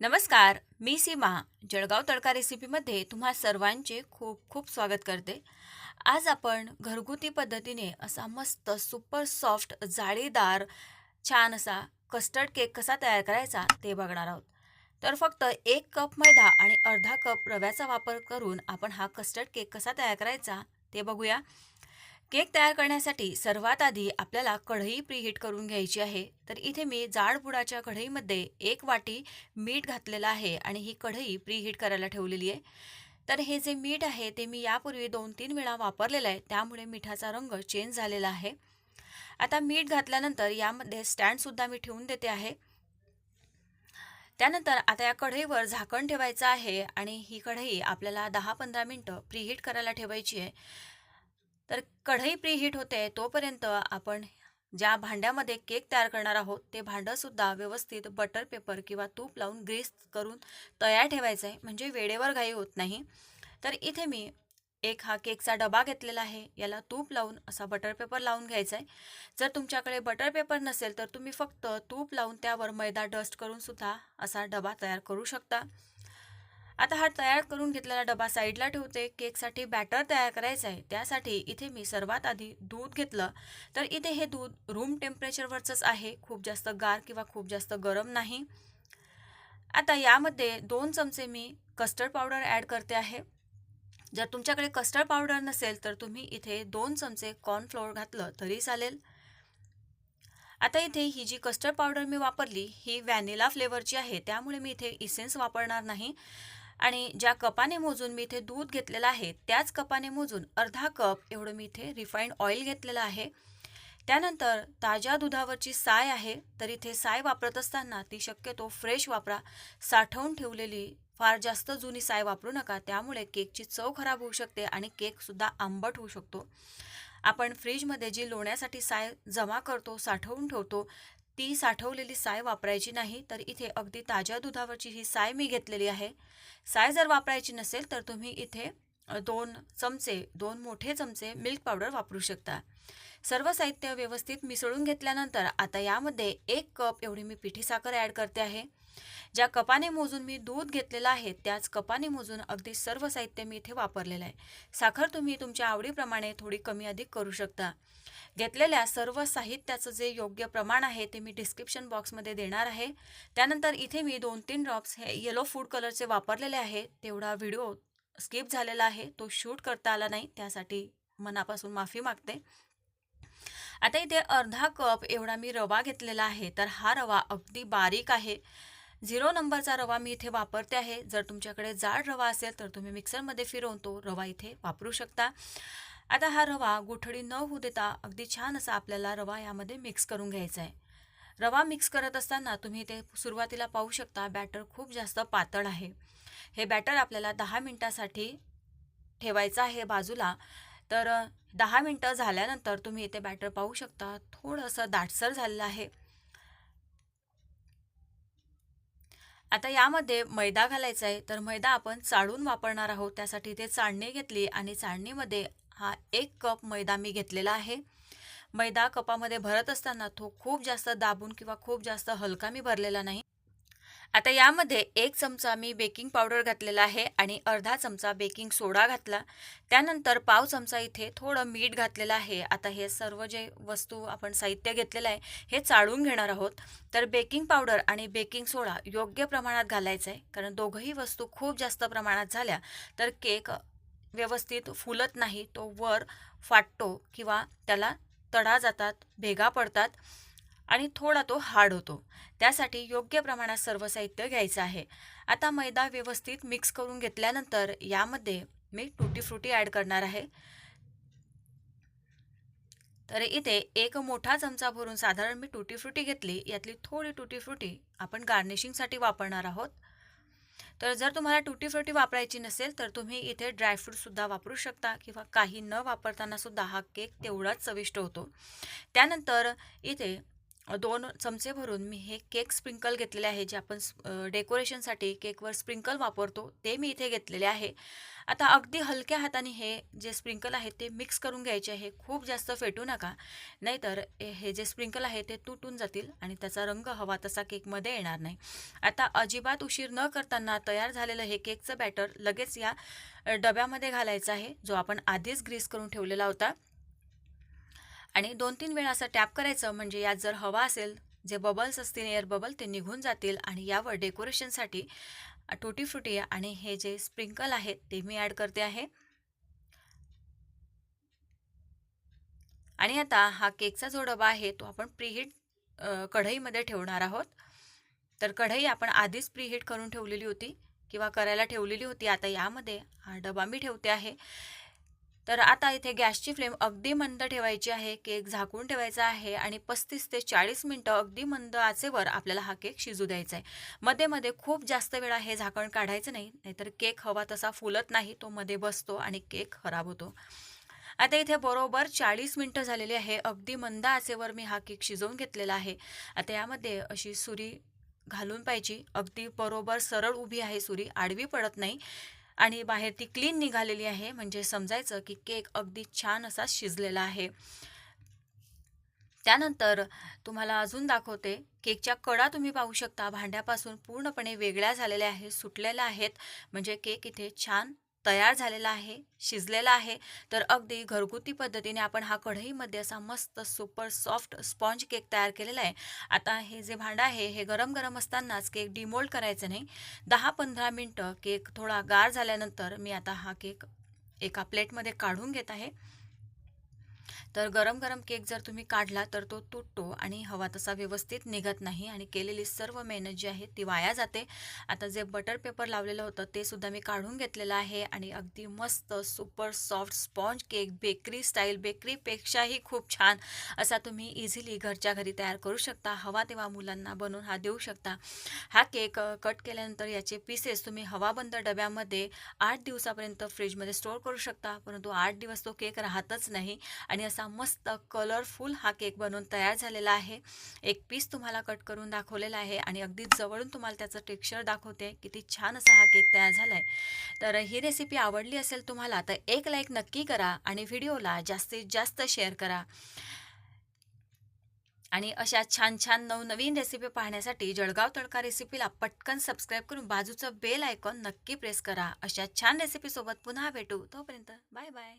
नमस्कार मी सीमा. जळगाव तडका रेसिपीमध्ये तुम्हा सर्वांचे खूप खूप स्वागत करते. आज आपण घरगुती पद्धतीने असा मस्त सुपर सॉफ्ट जाळीदार छान असा कस्टर्ड केक कसा तयार करायचा ते बघणार आहोत. तर फक्त एक कप मैदा आणि अर्धा कप रव्याचा वापर करून आपण हा कस्टर्ड केक कसा तयार करायचा ते बघूया. केक तयार करण्यासाठी सर्वात आधी आपल्याला कढई प्रीहीट करून घ्यायची आहे. तर इथे मी जाडबुडाच्या कढईमध्ये एक वाटी मीठ घातलेलं आहे आणि ही कढई प्रीहीट करायला ठेवलेली आहे. तर हे जे मीठ आहे ते मी यापूर्वी दोन तीन वेळा वापरलेलं आहे. त्यामुळे मिठाचा रंग चेंज झालेला आहे. आता मीठ घातल्यानंतर यामध्ये स्टँडसुद्धा मी ठेवून देते आहे. त्यानंतर आता या कढईवर झाकण ठेवायचं आहे आणि ही कढई आपल्याला दहा पंधरा मिनटं प्रीहीट करायला ठेवायची आहे. तर कढई प्रीहीट होते तोपर्यंत आपण ज्या भांड्यामध्ये केक तयार करणार आहोत ते भांडंसुद्धा व्यवस्थित बटर पेपर किंवा तूप लावून ग्रीस करून तयार ठेवायचं आहे. म्हणजे वेळेवर घाई होत नाही. तर इथे मी एक हा केकचा डबा घेतलेला आहे. याला तूप लावून असा बटर पेपर लावून घ्यायचा आहे. जर तुमच्याकडे बटर पेपर नसेल तर तुम्ही फक्त तूप लावून त्यावर मैदा डस्ट करून सुद्धा असा डबा तयार करू शकता. आता हा तयार करून घेतलेला डबा साईडला ठेवते. केकसाठी बॅटर तयार करायचं आहे. त्यासाठी इथे मी सर्वात आधी दूध घेतलं. तर इथे हे दूध रूम टेम्परेचरवरचंच आहे. खूप जास्त गार किंवा खूप जास्त गरम नाही. आता यामध्ये दोन चमचे मी कस्टर्ड पावडर ॲड करते आहे. जर तुमच्याकडे कस्टर्ड पावडर नसेल तर तुम्ही इथे दोन चमचे कॉर्नफ्लोअर घातलं तरी चालेल. आता इथे ही जी कस्टर्ड पावडर मी वापरली ही व्हॅनिला फ्लेवरची आहे. त्यामुळे मी इथे इसेन्स वापरणार नाही. आणि ज्या कपाने मोजून मी इथे दूध घेतलेलं आहे त्याच कपाने मोजून अर्धा कप एवढं मी इथे रिफाईंड ऑइल घेतलेलं आहे. त्यानंतर ताज्या दुधावरची साय आहे तर इथे साय वापरत असताना ती शक्यतो फ्रेश वापरा. साठवून ठेवलेली फार जास्त जुनी साय वापरू नका त्यामुळे केकची चव खराब होऊ शकते आणि केकसुद्धा आंबट होऊ शकतो. आपण फ्रीजमध्ये जी लोण्यासाठी साय जमा करतो साठवून ठेवतो ती साठवलेली साय वापरायची नाही तर इथे अगदी ताज्या दुधावरची ही साय मी घेतलेली आहे. साय जर वापरायची नसेल तर तुम्ही इथे दोन चमचे दोन मोठे चमचे मिल्क पावडर वापरू शकता. सर्व साहित्य व्यवस्थित मिसळून घेतल्यानंतर आता यामध्ये एक कप एवढी मी पिठी साखर ॲड करते आहे. ज्या कपाने मोजून मी दूध घेतलेलं आहे त्याच कपाने मोजून अगदी सर्व साहित्य मी इथे वापरलेलं आहे. साखर तुम्ही तुमच्या आवडीप्रमाणे थोडी कमी अधिक करू शकता. घेतलेल्या सर्व साहित्याचं जे योग्य प्रमाण आहे ते मी डिस्क्रिप्शन बॉक्समध्ये देणार आहे. त्यानंतर इथे मी दोन तीन ड्रॉप्स हे येलो फूड कलरचे वापरलेले आहे. तेवढा व्हिडिओ स्किप झालेला आहे. तो शूट करता आला नाही. त्यासाठी मनापासून माफी मागते. आता इथे अर्धा कप एवढा मी रवा घेतलेला आहे तर हा रवा अगदी बारीक आहे. झिरो नंबरचा रवा मी इथे वापरते आहे. जर तुमच्याकडे जाड रवा असेल तर तुम्ही मिक्सरमध्ये फिरवून तो रवा इथे वापरू शकता. आता हा रवा गुठळी न होऊ देता अगदी छान असा आपल्याला रवा यामध्ये मिक्स करून घ्यायचा आहे. रवा मिक्स करत असताना तुम्ही ते सुरुवातीला पाहू शकता बॅटर खूप जास्त पातळ आहे. हे बॅटर आपल्याला दहा मिनटासाठी ठेवायचं आहे बाजूला. तर दहा मिनटं झाल्यानंतर तुम्ही इथे बॅटर पाहू शकता. थोडंसं दाटसर झालेलं आहे. आता यामध्ये मैदा घालायचा आहे. तर मैदा आपण चाळून वापरणार आहोत. त्यासाठी ते चाळणी घेतली आणि चाळणीमध्ये हा एक कप मैदा मी घेतलेला आहे. मैदा कपामध्ये भरत असताना तो खूप जास्त दाबून किंवा खूप जास्त हलका मी भरलेला नाही. आता यामध्ये एक चमचा मी बेकिंग पावडर घातलेला आहे आणि अर्धा चमचा बेकिंग सोडा घातला. त्यानंतर पाव चमचा इथे थोडं मीठ घातलेलं आहे. आता हे सर्व जे वस्तू आपण साहित्य घेतलेलं आहे हे चाळून घेणार आहोत. तर बेकिंग पावडर आणि बेकिंग सोडा योग्य प्रमाणात घालायचं आहे कारण दोघंही वस्तू खूप जास्त प्रमाणात झाल्या तर केक व्यवस्थित फुलत नाही तो वर फाटतो किंवा त्याला तडा जातात भेगा पडतात. आणि थोडा तो हार्ड होतो. त्यासाठी योग्य प्रमाणात सर्व साहित्य घ्यायचं आहे. आता मैदा व्यवस्थित मिक्स करून घेतल्यानंतर यामध्ये मी टुटी फ्रुटी ॲड करणार आहे. तर इथे एक मोठा चमचा भरून साधारण मी टुटी फ्रुटी घेतली. यातली थोडी टुटी फ्रुटी आपण गार्निशिंगसाठी वापरणार आहोत. तर जर तुम्हाला टुटी फ्रुटी वापरायची नसेल तर तुम्ही इथे ड्रायफ्रूटसुद्धा वापरू शकता किंवा काही न वापरतानासुद्धा हा केक तेवढाच चविष्ट होतो. त्यानंतर इथे दोन चमचे भरून मी हे केक स्प्रिंकल घेतलेले आहे जे आपण डेकोरेशनसाठी केकवर स्प्रिंकल वापरतो ते मी इथे घेतलेले आहे. आता अगदी हलक्या हाताने हे जे स्प्रिंकल आहे ते मिक्स करून घ्यायचे आहे. खूप जास्त फेटू नका. नाहीतर हे हे जे स्प्रिंकल आहे ते तुटून जातील आणि त्याचा रंग हवा तसा केकमध्ये येणार नाही. आता अजिबात उशीर न करताना तयार झालेलं हे केकचं बॅटर लगेच या डब्यामध्ये घालायचं आहे जो आपण आधीच ग्रीस करून ठेवलेला होता. आणि दोन तीन वेळा असं टॅप करायचं म्हणजे यात जर हवा असेल जे बबल्स असतील एअर बबल ते निघून जातील आणि यावर डेकोरेशनसाठी टोटी फ्रुटी आणि हे जे स्प्रिंकल आहेत ते मी ॲड करते आहे. आणि आता हा केकचा जो डबा आहे तो आपण प्रीहीट कढईमध्ये ठेवणार आहोत. तर कढई आपण आधीच प्रीहीट करून ठेवलेली होती किंवा करायला ठेवलेली होती. आता यामध्ये हा डबा मी ठेवते आहे. तर आता इथे गॅसची फ्लेम अगदी मंद ठेवायची आहे केक झाकून ठेवायचा आहे आणि पस्तीस ते चाळीस मिनटं अगदी मंद आचेवर आपल्याला हा केक शिजू द्यायचा आहे. मध्ये मध्ये खूप जास्त वेळा हे झाकण काढायचं नाही नाहीतर केक हवा तसा फुलत नाही तो मध्ये बसतो आणि केक खराब होतो. आता इथे बरोबर चाळीस मिनटं झालेली आहे अगदी मंद आचेवर मी हा केक शिजवून घेतलेला आहे. आता यामध्ये अशी सुरी घालून पाहिजे अगदी बरोबर सरळ उभी आहे सुरी आडवी पडत नाही. आणि बाहेर ती क्लीन निघालेली आहे. म्हणजे समजायचं की केक अगदी छान असा शिजलेला आहे. त्यानंतर तुम्हाला अजून दाखवते केकच्या कडा तुम्ही पाहू शकता. भांड्यापासून पूर्णपणे वेगळ्या झालेल्या आहेत सुटलेल्या आहेत. म्हणजे केक इथे छान तयार झालेला आहे शिजलेला आहे तर अगदी घरगुती पद्धतीने आपण हा कढईमध्ये असा मस्त सुपर सॉफ्ट स्पॉन्ज केक तयार केलेला आहे. आता हे जे भांडं आहे हे गरम गरम असतानाच केक डिमोल्ड करायचं नाही. दहा पंधरा मिनटं केक थोडा गार झाल्यानंतर मी आता हा केक एका प्लेटमध्ये काढून घेत आहे. तर गरम गरम केक जर तुम्ही काढला तर तो तुटतो आणि हवा तसा व्यवस्थित निघत नाही आणि केलेली सर्व मेहनत जी आहे ती वाया जाते. आता जे बटर पेपर लावलेलं होतं ते सुद्धा मी काढून घेतलेलं आहे आणि अगदी मस्त super soft sponge cake bakery style बेकरीपेक्षाही खूप छान असा तुम्ही इझिली घरच्या घरी तयार करू शकता. हवा तेव्हा मुलांना बनवून हा देऊ शकता. हा केक कट केल्यानंतर याचे पीसेस तुम्ही हवाबंद डब्यामध्ये आठ दिवसापर्यंत फ्रीजमध्ये स्टोअर करू शकता. परंतु आठ दिवस तो केक राहतच नाही आणि असा मस्त कलरफुल हा केक बनवून तयार झालेला आहे. एक पीस तुम्हाला कट करून दाखवलेला आहे आणि अगदी जवळून तुम्हाला त्याचं टेक्स्चर दाखवते. किती छान असा हा केक तयार झाला आहे तर ही रेसिपी आवडली असेल तुम्हाला तर एक लाईक नक्की करा आणि व्हिडिओला जास्तीत जास्त शेअर करा. आणि अशा छान छान नवनवीन रेसिपी पाहण्यासाठी जळगाव तडका रेसिपीला पटकन सबस्क्राईब करून बाजूचं बेल आयकॉन नक्की प्रेस करा. अशा छान रेसिपीसोबत पुन्हा भेटू. तोपर्यंत बाय बाय